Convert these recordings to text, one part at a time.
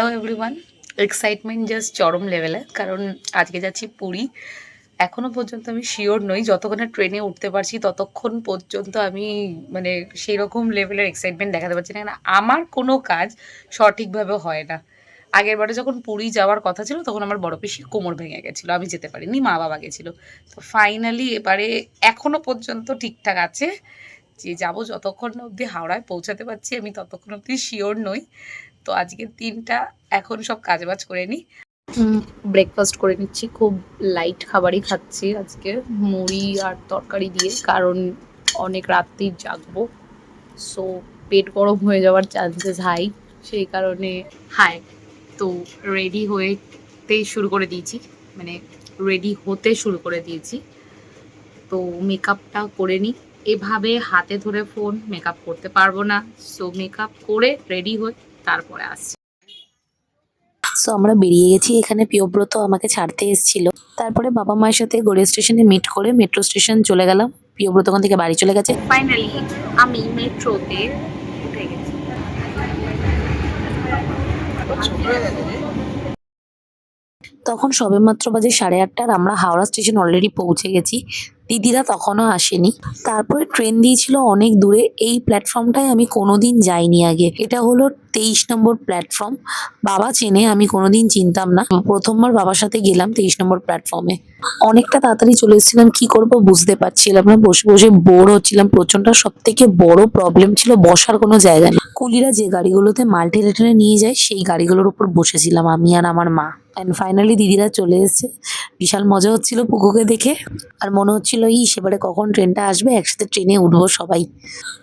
Hello everyone excitement just চরম লেভেলে কারণ আজকে যাচ্ছি পুরী। এখনও পর্যন্ত আমি শিওর নই, যতক্ষণ ট্রেনে উঠতে পারছি, ততক্ষণ পর্যন্ত আমি মানে সেই রকম লেভেলের এক্সাইটমেন্ট দেখাতে পারছি না আমার কোনো কাজ সঠিকভাবে হয় না। আগের বারে যখন পুরী যাওয়ার কথা ছিল, তখন আমার বড় পিসির কোমর ভেঙে গেছিল, আমি যেতে পারিনি, মা বাবা গেছিল। তো ফাইনালি এবারে এখনও পর্যন্ত ঠিকঠাক আছে যে যাব যতক্ষণ অবধি হাওড়ায় পৌঁছাতে পারছি, আমি ততক্ষণ অবধি শিওর নই। তো আজকে দিনটা এখন সব কাজবাজ করে নিই ব্রেকফাস্ট করে নিচ্ছি, খুব লাইট খাবারই খাচ্ছি আজকে, মুড়ি আর তরকারি দিয়ে, কারণ অনেক রাত্রি জাগবো। সো পেট গরম হয়ে যাওয়ার চান্সেস হাই সেই কারণে হাই তো রেডি হয়েতেই শুরু করে দিয়েছি মানে রেডি হতে শুরু করে দিয়েছি। তো মেকআপটা করে নিই এভাবে হাতে ধরে ফোন মেকআপ করতে পারব না। সো মেকআপ করে রেডি হয়ে তারপরে আসছি। সো আমরা বেরিয়ে গেছি এখানে। প্রিয়ব্রত আমাকে ছাড়তে এসেছিল। তারপরে বাবা মায়ের সাথে গড়িয়া স্টেশনে মিট করে মেট্রো স্টেশন চলে গেলাম। প্রিয়ব্রত ওখান থেকে বাড়ি চলে গেছে। ফাইনালি আমি মেট্রোতে উঠে গেছি। তখন সবেমাত্র বাজে সাড়ে আটটার আমরা হাওড়া স্টেশন অলরেডি পৌঁছে গেছি। দিদিরা তখনও আসেনি। তারপরে ট্রেন দিয়েছিল অনেক দূরে। এই প্ল্যাটফর্মটায় আমি কোনোদিন যাইনি আগে। এটা হলো তেইশ নম্বর প্ল্যাটফর্ম বাবা চেনে, আমি কোনোদিন চিনতাম না। প্রথমবার বাবার সাথে গেলাম তেইশ নম্বর প্ল্যাটফর্মে অনেকটা তাড়াতাড়ি চলে এসেছিলাম, কি করব বুঝতে পারছিলাম না। বসে বসে বোর হচ্ছিলাম। প্রচণ্ড সব থেকে বড় প্রবলেম ছিল বসার কোনো জায়গা নেই। কুলিরা যে গাড়িগুলোতে মাল নিয়ে যায়, সেই গাড়িগুলোর উপর বসেছিলাম আমি আর আমার মা। অ্যান্ড ফাইনালি দিদিরা চলে এসেছে। বিশাল মজা হচ্ছিল পুকুকে দেখে। আর মনে হচ্ছিল ই সেবারে কখন ট্রেনটা আসবে? একসাথে ট্রেনে উঠবো সবাই।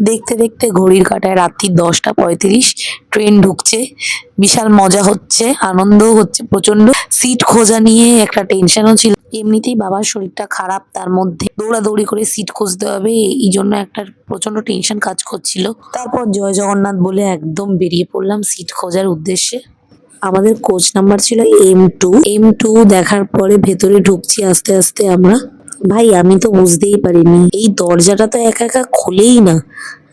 দেখতে দেখতে ঘড়ির কাটায় রাত্রি দশটা পঁয়ত্রিশ, ট্রেন ঢুকছে। বিশাল মজা হচ্ছে, আনন্দও হচ্ছে প্রচণ্ড সিট খোঁজা নিয়ে একটা টেনশনও ছিল। এমনিতেই বাবার শরীরটা খারাপ, তার মধ্যে দৌড়াদৌড়ি করে সিট খুঁজতে হবে, এই জন্য একটা প্রচণ্ড টেনশন কাজ করছিল। তারপর জয় জগন্নাথ বলে একদম বেরিয়ে পড়লাম সিট খোঁজার উদ্দেশ্যে। আমাদের কোচ নাম্বার ছিল এম টু। এম টু দেখার পরে ভেতরে ঢুকছি আস্তে আস্তে আমরা। ভাই, আমি তো বুঝতেই পারিনি। এই দরজাটা তো একা একা খোলেই না।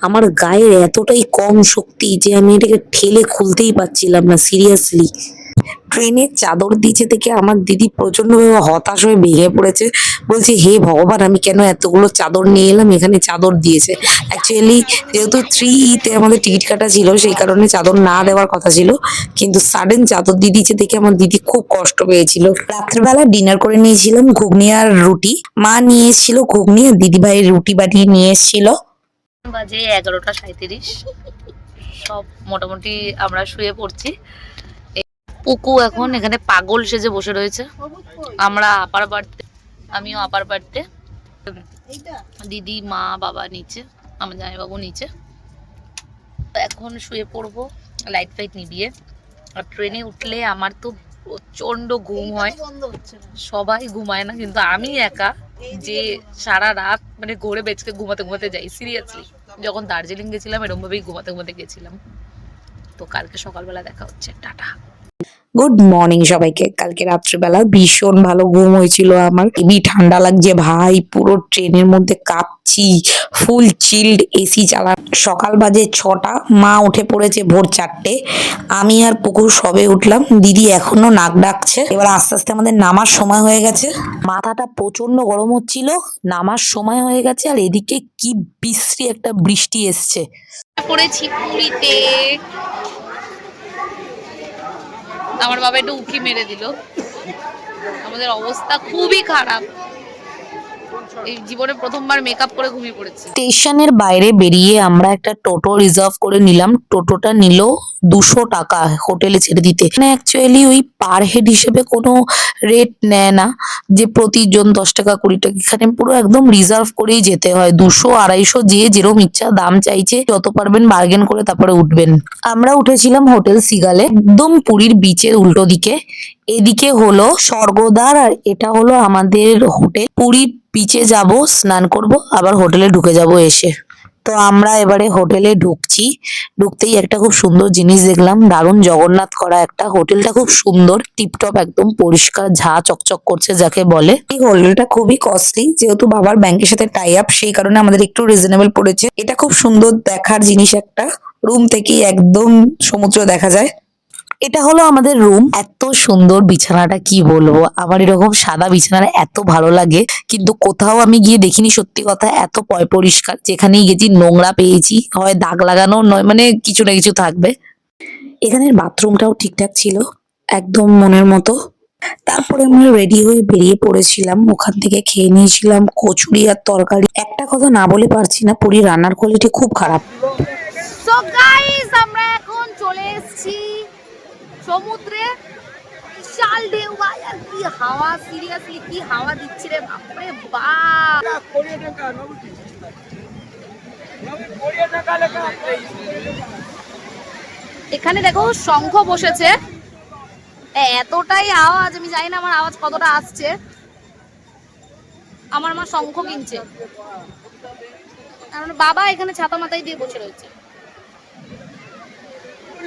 আমার গায়ের এতটাই কম শক্তি যে আমি এটাকে ঠেলে খুলতেই পারছিলাম না সিরিয়াসলি ট্রেনের চাদর দিয়েছে থেকে আমার দিদি প্রচন্ডভাবে হতাশ হয়ে ভেঙে পড়েছে। বলছে, হে ভগবান, আমি কেন এতগুলো চাদর নিয়ে এলাম? এখানে চাদর দিয়েছে। অ্যাকচুয়ালি যেহেতু থ্রি ইতে আমাদের টিকিট কাটা ছিল, সেই কারণে চাদর না দেওয়ার কথা ছিল। কিন্তু সাডেন চাদর দিয়ে দিয়েছে দেখে আমার দিদি খুব কষ্ট পেয়েছিল। রাত্রেবেলা ডিনার করে নিয়েছিলাম ঘুগনি আর রুটি। মা নিয়ে এসেছিল ঘুগনি, আর দিদি ভাইয়ের রুটি বানিয়ে নিয়ে এসেছিল। বাজে এগারোটা সাঁত্রিশ সব মোটামুটি আমরা শুয়ে পড়ছি। পুকু এখন এখানে পাগল সেজে বসে রয়েছে। আমরা আপার বাড়িতে, আমিও আপার বাড়িতে। দিদি, মা, বাবা নিচে, আমার জামাইবাবু নিচে। এখন শুয়ে পড়ব লাইট ফাইট নিবিয়ে আর ট্রেনে উঠলে আমার তো প্রচণ্ড ঘুম হয়। সবাই ঘুমায় না, কিন্তু আমি একা যে সারা রাত মানে ঘোরে বেচকে ঘুমাতে ঘুমাতে যাই সিরিয়াসলি যখন দার্জিলিং গেছিলাম এরকম ভাবেই ঘুমাতে ঘুমাতে গেছিলাম। তো কালকে সকালবেলা দেখা হচ্ছে, টাটা। গুড মর্নিং সবাইকে। কালকে রাত্রিবেলা ভীষণ ভালো ঘুম হয়েছিল আমার। হেবি ঠান্ডা লাগছে ভাই, পুরো ট্রেনের মধ্যে কাঁপছি ফুল চিল্ড এসি চালা সকাল বাজে ছটা, মা উঠে পড়েছে ভোর চারটে। আমি আর পুকুর সবে উঠলাম। দিদি এখনও নাক ডাকছে। এবার আস্তে আস্তে আমাদের নামার সময় হয়ে গেছে। মাথাটা প্রচণ্ড গরম হচ্ছিল, নামার সময় হয়ে গেছে আর এদিকে কি বিশ্রী একটা বৃষ্টি এসছে। পড়েছি পুরীতে। আমার বাবা একটু উঁকি মেরে দিল। আমাদের অবস্থা খুবই খারাপ। জীবনে প্রথমবার মেকআপ করে ঘুমিয়ে পড়েছি। স্টেশনের বাইরে বেরিয়ে আমরা একটা টোটো রিজার্ভ করে নিলাম। টোটোটা নিল দুশো টাকা হোটেলে ছেড়ে দিতে। মানে অ্যাকচুয়ালি ওই পার হেড হিসেবে কোনো রেট নেয় না। যে প্রতিজন দশ টাকা, কুড়ি টাকা, এখানে পুরো একদম রিজার্ভ করেই যেতে হয়। দুশো, আড়াইশো, যে যেরম ইচ্ছা দাম চাইছে, যত পারবেন বার্গেন করে তারপরে উঠবেন। আমরা উঠেছিলাম হোটেল সিগালে, একদম পুরীর বিচের উল্টো দিকে। এদিকে হলো স্বর্গদ্বার আর এটা হলো আমাদের হোটেল। পুরী বিচে যাব, স্নান করব, আবার হোটেলে ঢুকে যাব এসে। তো আমরা এবারে হোটেলে ঢুকছি। ঢুকতেই একটা খুব সুন্দর জিনিস দেখলাম, দারুণ জগন্নাথ করা একটা। হোটেলটা খুব সুন্দর, টিপটপ একদম পরিষ্কার, ঝা চকচক করছে যাকে বলে। এই হোটেলটা খুবই কস্টলি যেহেতু বাবার ব্যাংকের সাথে টাই আপ সেই কারণে আমাদের একটু রিজনেবল পড়েছে। এটা খুব সুন্দর দেখার জিনিস একটা। রুম থেকেই একদম সমুদ্র দেখা যায়। এটা হলো আমাদের রুম এত সুন্দর বিছানাটা, কি বলব? আমার এরকম সাদা বিছানাটা এত ভালো লাগে, কিন্তু কোথাও আমি গিয়ে দেখিনি সত্যি কথা, এত পয় পরিষ্কার। যেখানেই গেছি, নোংরা পেয়েছি। হয় দাগ লাগানো, নয় মানে কিছু না কিছু থাকবে। এখানের বাথরুমটাও ঠিকঠাক ছিল, একদম মনের মতো। তারপরে আমরা রেডি হয়ে বেরিয়ে পড়েছিলাম। ওখান থেকে খেয়ে নিয়েছিলাম কচুরি আর তরকারি। একটা কথা না বলে পারছি না পুরী রান্নার কোয়ালিটি খুব খারাপ। আমরা এখন চলে এসেছি সমুদ্রে বিশাল ঢেউ ভাই আর কি হাওয়া সিরিয়াসলি কি হাওয়া দিচ্ছে রে বাপরে বাপ। এখানে দেখো শঙ্খ বসেছে। এতটাই আওয়াজ আমি জানি না আমার আওয়াজ কতটা আসছে। আমার মা শঙ্খ কিনছে। বাবা এখানে ছাতা মাথায় দিয়ে বসে রয়েছে।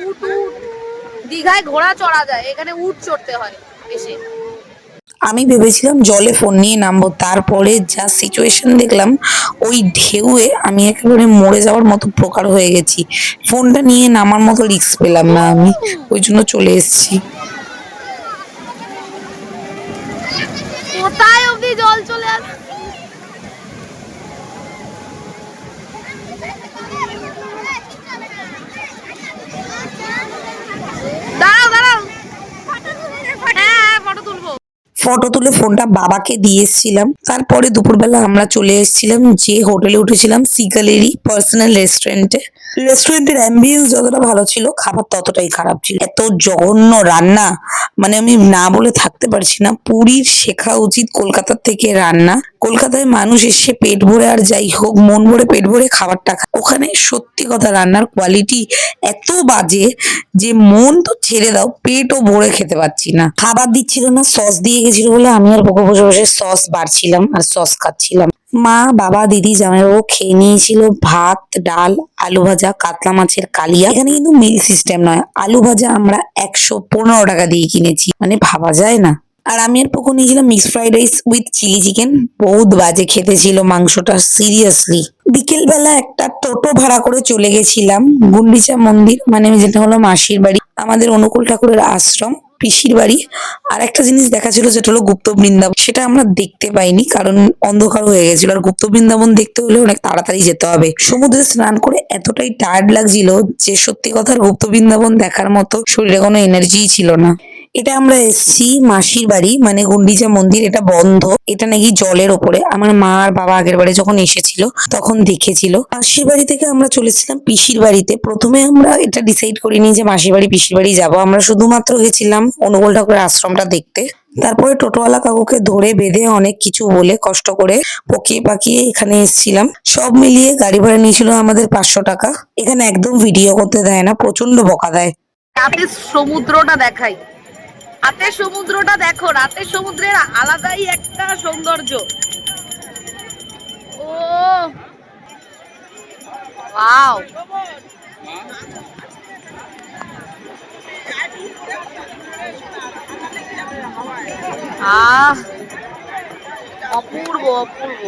উট উট দীঘায় ঘোড়া চড়া যায়, এখানে উট চড়তে হয় এসে আমি ভেবেছিলাম জলে ফোন নিয়ে নামবো, তারপরে যা সিচুয়েশন দেখলাম, ওই ঢেউয়ে আমি একেবারে মরে যাওয়ার মতো প্রকার হয়ে গেছি। ফোনটা নিয়ে নামার মতো রিস্ক পেলাম না আমি, ওই জন্য চলে এসেছি কোথায় অবধি জল চলে আসে দাঁড়াও দাঁড়াও হ্যাঁ হ্যাঁ ফটো তুলবো ফটো তুলে ফোনটা বাবাকে দিয়ে এসেছিলাম তারপরে দুপুরবেলা আমরা চলে এসেছিলাম যে হোটেলে উঠেছিলাম সিকালেরই পার্সোনাল রেস্টুরেন্টে। রেস্টুরেন্টের অ্যাম্বিয়েন্স যতটা ভালো ছিল, খাবার ততটাই খারাপ ছিল। এত জঘন্য রান্না মানে আমি না বলে থাকতে পারছি না। পুরীর শেখা উচিত কলকাতার থেকে রান্না। কলকাতায় মানুষ এসে পেট ভরে আর যাই হোক, মন ভরে পেট ভরে খাবারটা খায়। ওখানে সত্যি কথা রান্নার কোয়ালিটি এত বাজে যে মন তো ছেড়ে দাও, পেটও ভরে খেতে পাচ্ছি না। খাবার দিচ্ছিল না সস দিয়ে গেছিল বলে আমি আর বসে বসে সস বাড়ছিলাম আর সস খাচ্ছিলাম। মা, বাবা, দিদি, জামাইবাবু খেয়ে নিয়েছিল ভাত, ডাল, আলু ভাজা, কাতলা মাছের কালিয়া। এখানে কিন্তু মিল সিস্টেম নয়। আলু ভাজা আমরা একশো পনেরো টাকা দিয়ে কিনেছি। মানে ভাবা যায় না। আর আমি আর পকো নিয়েছিলাম mix fried rice with chilli chicken বহুত বাজে খেতে ছিল মাংসটা সিরিয়াসলি বিকেল বেলা একটা টোটো ভাড়া করে চলে গেছিলাম, গুন্ডিচা মন্দির। মানে যেটা হলো মাসির বাড়ি। আমাদের অনুকূল ঠাকুরের আশ্রম, পিসির বাড়ি। আর একটা জিনিস দেখা ছিল যেটা হলো গুপ্ত বৃন্দাবন। সেটা আমরা দেখতে পাইনি, কারণ অন্ধকার হয়ে গেছিল। আর গুপ্ত বৃন্দাবন দেখতে হলে অনেক তাড়াতাড়ি যেতে হবে। সমুদ্রে স্নান করে এতটাই টায়ার্ড লাগছিল যে সত্যি কথার গুপ্ত বৃন্দাবন দেখার মতো শরীরে কোনো এনার্জিই ছিল না। এটা আমরা এসেছি মাসির বাড়ি মানে গুন্ডিচা মন্দির, এটা বন্ধ। এটা নাকি জলের ওপরে। আমার মা আর বাবা আগের বাড়ি যখন এসেছিল, তখন দেখেছিল। মাসির বাড়ি থেকে আমরা চলেছিলাম পিসির বাড়িতে। প্রথমে আমরা এটা ডিসাইড করিনি যে মাসির বাড়ি, পিসির বাড়ি যাব। আমরা শুধুমাত্র গেছিলাম অনুকূল ঠাকুরের আশ্রমটা দেখতে। তারপরে টোটোওয়ালা কাকুকে ধরে বেঁধে অনেক কিছু বলে, কষ্ট করে পকিয়ে পাকিয়ে এখানে এসেছিলাম। সব মিলিয়ে গাড়ি ভাড়া নিয়েছিল আমাদের পাঁচশো টাকা। এখানে একদম ভিডিও করতে দেয় না প্রচণ্ড বকা দেয়। সমুদ্রটা দেখাই। রাতের সমুদ্রটা দেখো রাতের সমুদ্রের আলাদাই একটা সৌন্দর্য। ও ওয়াও। আহ অপূর্ব অপূর্ব।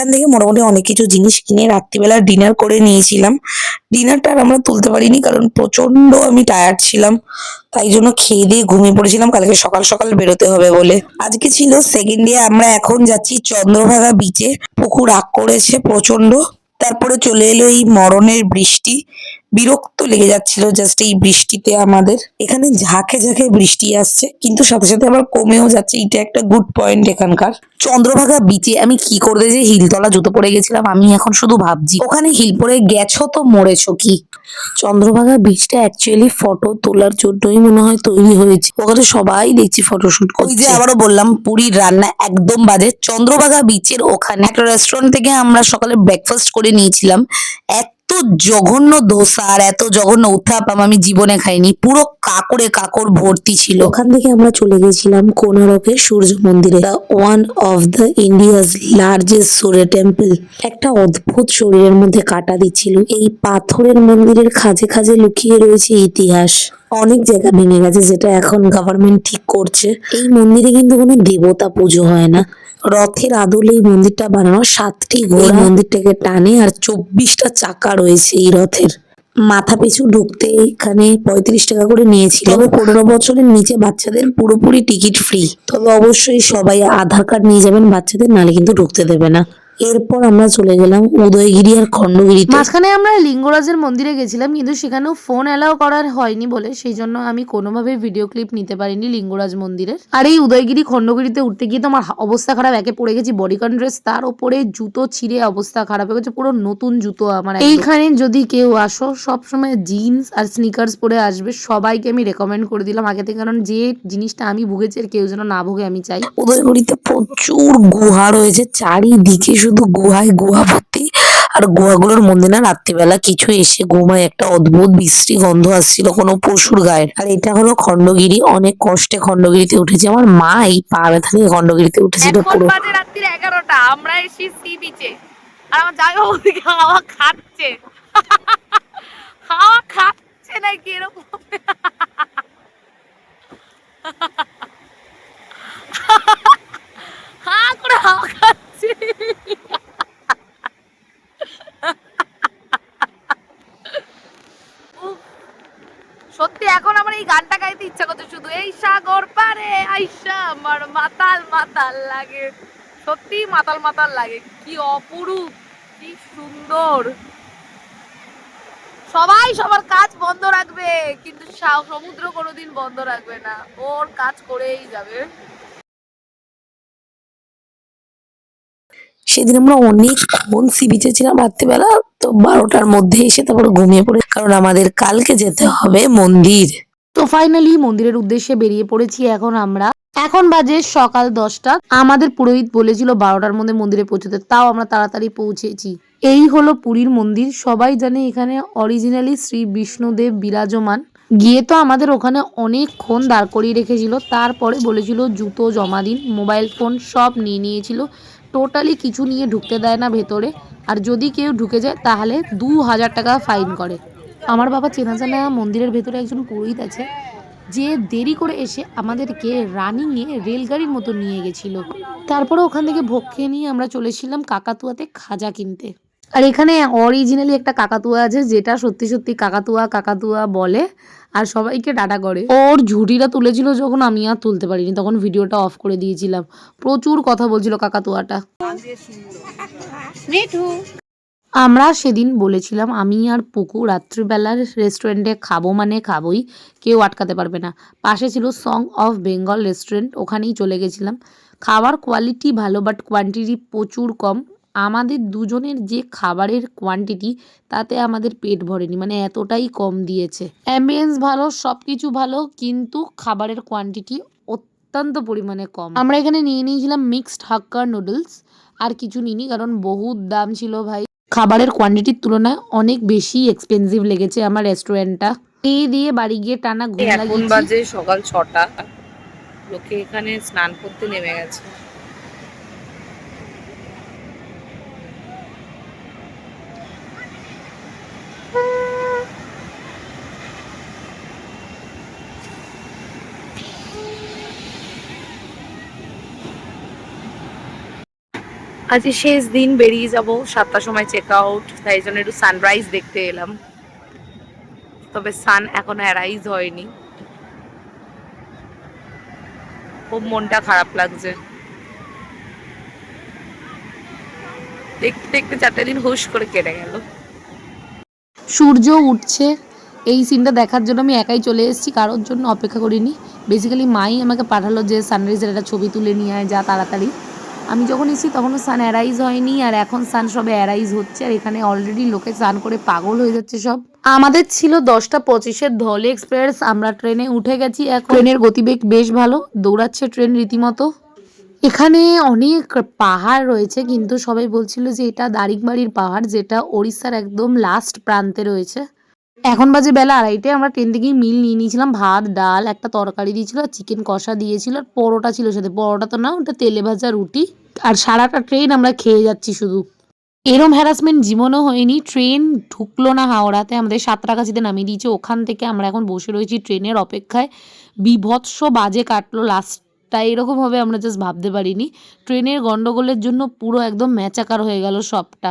এখান থেকে মোটামুটি অনেক কিছু জিনিস কিনে রাত্রিবেলা ডিনার করে নিয়েছিলাম। ডিনারটা আর আমরা তুলতে পারিনি কারণ প্রচণ্ড আমি টায়ার্ড ছিলাম। তাই জন্য খেয়ে দিয়ে ঘুমিয়ে পড়েছিলাম। কালকে সকাল সকাল বেরোতে হবে বলে। আজকে ছিল সেকেন্ড ডে আমরা এখন যাচ্ছি চন্দ্রভাগা বিচে পুকুর আগ করেছে প্রচণ্ড তারপরে চলে এলো এই মরণের বৃষ্টি। বিরক্ত লেগে যাচ্ছিল জাস্ট এই বৃষ্টিতে আমাদের। এখানে ঝাঁকে ঝাঁকে বৃষ্টি আসছে কিন্তু সাথে সাথে আবার কমেও যাচ্ছে। এটা একটা গুড পয়েন্ট এখানকার। চন্দ্রভাগা বিচে আমি কি করতে যে হিলতলা জুতো পরে গেছিলাম আমি এখন শুধু ভাবছি। ওখানে হিল পরে গেছো তো মরেছো কি? চন্দ্রভাগা বিচটা অ্যাকচুয়ালি ফটো তোলার জন্যই মনে হয় তৈরি হয়েছে। ওখানে সবাই দেখছি ফটোশুট ওই যে আবারও বললাম পুরীর রান্না একদম বাজে। চন্দ্রভাগা বিচের ওখানে একটা রেস্টুরেন্ট থেকে আমরা সকালে ব্রেকফাস্ট করে নিয়েছিলাম। এত জঘন্য ধোসা আর এত জঘন্য উত্থাপাম আমি জীবনে খাইনি। পুরো কাকড়ে কাকড় ভর্তি ছিল। ওখান থেকে আমরা চলে গেছিলাম কোনারকের সূর্য মন্দিরে one of the India's largest Surya temple একটা অদ্ভুত শরীরের মধ্যে কাটা দিচ্ছিল। এই পাথরের মন্দিরের খাজে খাজে লুকিয়ে রয়েছে ইতিহাস। অনেক জায়গা ভেঙে গেছে যেটা এখন গভর্নমেন্ট ঠিক করছে। এই মন্দিরে কিন্তু কোনো দেবতা পুজো হয় না। রথের আদলে এই মন্দিরটা বানানো সাতটি ঘোড়া। মন্দিরটাকে টানে আর চব্বিশটা চাকা রয়েছে এই রথের। মাথা পিছু ঢুকতে এখানে পঁয়ত্রিশ টাকা করে নিয়েছিল। তবে পনেরো বছরের নিচে বাচ্চাদের পুরোপুরি টিকিট ফ্রি তবে অবশ্যই সবাই আধার কার্ড নিয়ে যাবেন, বাচ্চাদের নালে কিন্তু ঢুকতে দেবে না। এরপর আমরা চলে গেলাম উদয়গিরি আর খণ্ডগিরিতে। মাঝখানে আমরা লিঙ্গরাজের মন্দিরে গেছিলাম কিন্তু সেখানেও ফোন অ্যালাউ করার হয়নি বলে সেই জন্য আমি কোনোভাবে ভিডিও ক্লিপ নিতে পারিনি লিঙ্গরাজ মন্দিরের। আর এই উদয়গিরি খণ্ডগিরিতে উঠতে গিয়ে তো আমার অবস্থা খারাপ একে পড়ে গেছি বডিকন ড্রেস তার ওপরে জুতো ছিঁড়ে অবস্থা খারাপ হয়ে গেছে পুরো নতুন জুতো আমার। এইখানে যদি কেউ আসো সবসময় জিন্স আর স্নিকার্স পরে আসবে সবাইকে আমি রেকমেন্ড করে দিলাম। আগে থেকে কারণ যে জিনিসটা আমি ভুগেছি আর কেউ যেন না ভুগে আমি চাই। উদয়গুড়িতে প্রচুর গুহা রয়েছে চারিদিকে শুধু গুহায় গুহা ভর্তি। আর গুহাগুলোর মধ্যে না রাত্রিবেলা কিছু এসে ঘুমায় একটা অদ্ভুত বিশ্রী গন্ধ আসছিল কোনো পশুর গায়ের আর এটা হলো খণ্ডগিরি অনেক কষ্টে খণ্ডগিরিতে উঠেছে। আমার মা এই পা ব্যথা নিয়ে খণ্ডগিরিতে উঠেছিল পুরো। রাত্রির এগারোটা আমরা এসি সি বিচে আর আমার জায়গা ওদিকে হাওয়া খাচ্ছে। হাওয়া খাচ্ছে নাকি এরকম? হা করে হাওয়া সত্যি, এখন আমার এই গানটা গাইতে ইচ্ছা করছে শুধু। এই সাগর পারে আইসা আমার মাতাল মাতাল লাগে। সত্যি মাতাল মাতাল লাগে। কি অপরূপ, কি সুন্দর। সবাই সবার কাজ বন্ধ রাখবে, কিন্তু সমুদ্র কোনোদিন বন্ধ রাখবে না। ওর কাজ করেই যাবে। সেদিন আমরা অনেকক্ষণ সি বিচে ছিলাম রাত্রিবেলা, তো বারোটার মধ্যে এসে তারপর ঘুমিয়ে পড়ে। কারণ আমাদের কালকে যেতে হবে মন্দির। তো ফাইনালি মন্দিরের উদ্দেশ্যে বেরিয়ে পড়েছি এখন আমরা। এখন বাজে সকাল দশটা। আমাদের পুরোহিত বলেছিল বারোটার মধ্যে মন্দিরে পৌঁছতে। তাও আমরা তাড়াতাড়ি পৌঁছেছি। এই হলো পুরীর মন্দির। সবাই জানে এখানে অরিজিনালি শ্রী বিষ্ণুদেব বিরাজমান। গিয়ে তো আমাদের ওখানে অনেকক্ষণ দাঁড় করিয়ে রেখেছিল। তারপরে বলেছিল জুতো জমা দিন, মোবাইল ফোন সব নিয়ে নিয়েছিল। টোটালি কিছু নিয়ে ঢুকতে দেয় না ভেতরে। আর যদি কেউ ঢুকে যায়, তাহলে দু হাজার টাকা ফাইন করে। আমার বাবা চেনা জানা মন্দিরের ভেতরে একজন পুরোহিত আছে, যে দেরি করে এসে আমাদেরকে রানিংয়ে রেলগাড়ির মতো নিয়ে গেছিল। তারপরে ওখান থেকে ভোগ খেয়ে নিয়ে আমরা চলেছিলাম কাকাতুয়াতে খাজা কিনতে। আর এখানে অরিজিনালি একটা কাকাতুয়া আছে যেটা সত্যি সত্যি কাকাতুয়া কাকাতুয়া বলে আর সবাইকে ডাটা করে। ওর ঝুঁটিটা তুলেছিল যখন আমি আর তুলতে পারিনি তখন ভিডিওটা অফ করে দিয়েছিলাম। প্রচুর কথা বলছিল কাকাতুয়াটা। আমরা সেদিন বলেছিলাম আমি আর পুকু রাত্রিবেলার রেস্টুরেন্টে খাব মানে খাবোই কেউ আটকাতে পারবে না। পাশে ছিল সং অফ বেঙ্গল রেস্টুরেন্ট ওখানেই চলে গেছিলাম। খাবার কোয়ালিটি ভালো বাট কোয়ান্টিটি প্রচুর কম। আমাদের দুজনের যে খাবারের কোয়ান্টিটি তাতে আমাদের পেট ভরেনি মানে এতটাই কম দিয়েছে। অ্যাম্বিয়েন্স ভালো সব কিছু ভালো কিন্তু খাবারের কোয়ান্টিটি অত্যন্ত পরিমাণে কম। আমরা এখানে নিয়ে নিয়েছিলাম মিক্সড হাক্কার নুডলস আর কিছু নিইনি কারণ বহুত দাম ছিল ভাই। খাবারের কোয়ান্টিটির তুলনায় অনেক বেশি এক্সপেন্সিভ লেগেছে আমার রেস্টুরেন্টটা এই দিয়ে বাড়ি গিয়ে টানা ঘুম এখন বাজে সকাল ছটা। লোকে এখানে স্নান করতে নেমে গেছে। আজ শেষ দিন, বেরিয়ে যাব। সাতটার সময় চেক আউট তাই জন্য একটু সানরাইজ দেখতে এলাম। তবে সান এখনও অ্যারাইজ হয়নি। খুব মনটা খারাপ লাগছে। দেখতে দেখতে চারটে দিন হুশ করে কেটে গেল। সূর্য উঠছে। এই সিনটা দেখার জন্য আমি একাই চলে এসেছি, কারোর জন্য অপেক্ষা করিনি। বেসিক্যালি মাই আমাকে পাঠালো যে সানরাইজের একটা ছবি তুলে নিয়ে আয়, যা তাড়াতাড়ি। আমি যখন এসেছি, তখনও সান অ্যারাইজ হয়নি, আর এখন সান সবে অ্যারাইজ হচ্ছে, আর এখানে অলরেডি লোকে স্নান করে পাগল হয়ে যাচ্ছে সব। আমাদের ছিল দশটা পঁচিশের ধলে এক্সপ্রেস, আমরা ট্রেনে উঠে গেছি। এখন ট্রেনের গতিবেগ বেশ ভালো, দৌড়াচ্ছে ট্রেন রীতিমতো। এখানে অনেক পাহাড় রয়েছে, কিন্তু সবাই বলছিল যে, এটা দারিকবাড়ির পাহাড়, যেটা ওড়িশার একদম লাস্ট প্রান্তে রয়েছে। এখন বাজে বেলা আড়াইটে, আমরা ট্রেন থেকেই মিল নিয়ে নিয়েছিলাম, ভাত, ডাল, একটা তরকারি দিয়েছিল আর চিকেন কষা দিয়েছিল, আর পরোটা ছিল সাথে। পরোটা তো না, ওটা তেলে ভাজা রুটি, আর সারাটা ট্রেন আমরা খেয়ে যাচ্ছি শুধু। এরম হ্যারাসমেন্ট জীবনও হয়নি, ট্রেন ঢুকলো না হাওড়াতে, আমাদের সাঁতরাগাছিতে নামিয়ে দিয়েছে, ওখান থেকে আমরা এখন বসে রয়েছি ট্রেনের অপেক্ষায়। বিভৎস বাজে কাটলো লাস্টটা এরকম হবে আমরা জাস্ট ভাবতে পারিনি। ট্রেনের গন্ডগোলের জন্য পুরো একদম ম্যাচাকার হয়ে গেল সবটা।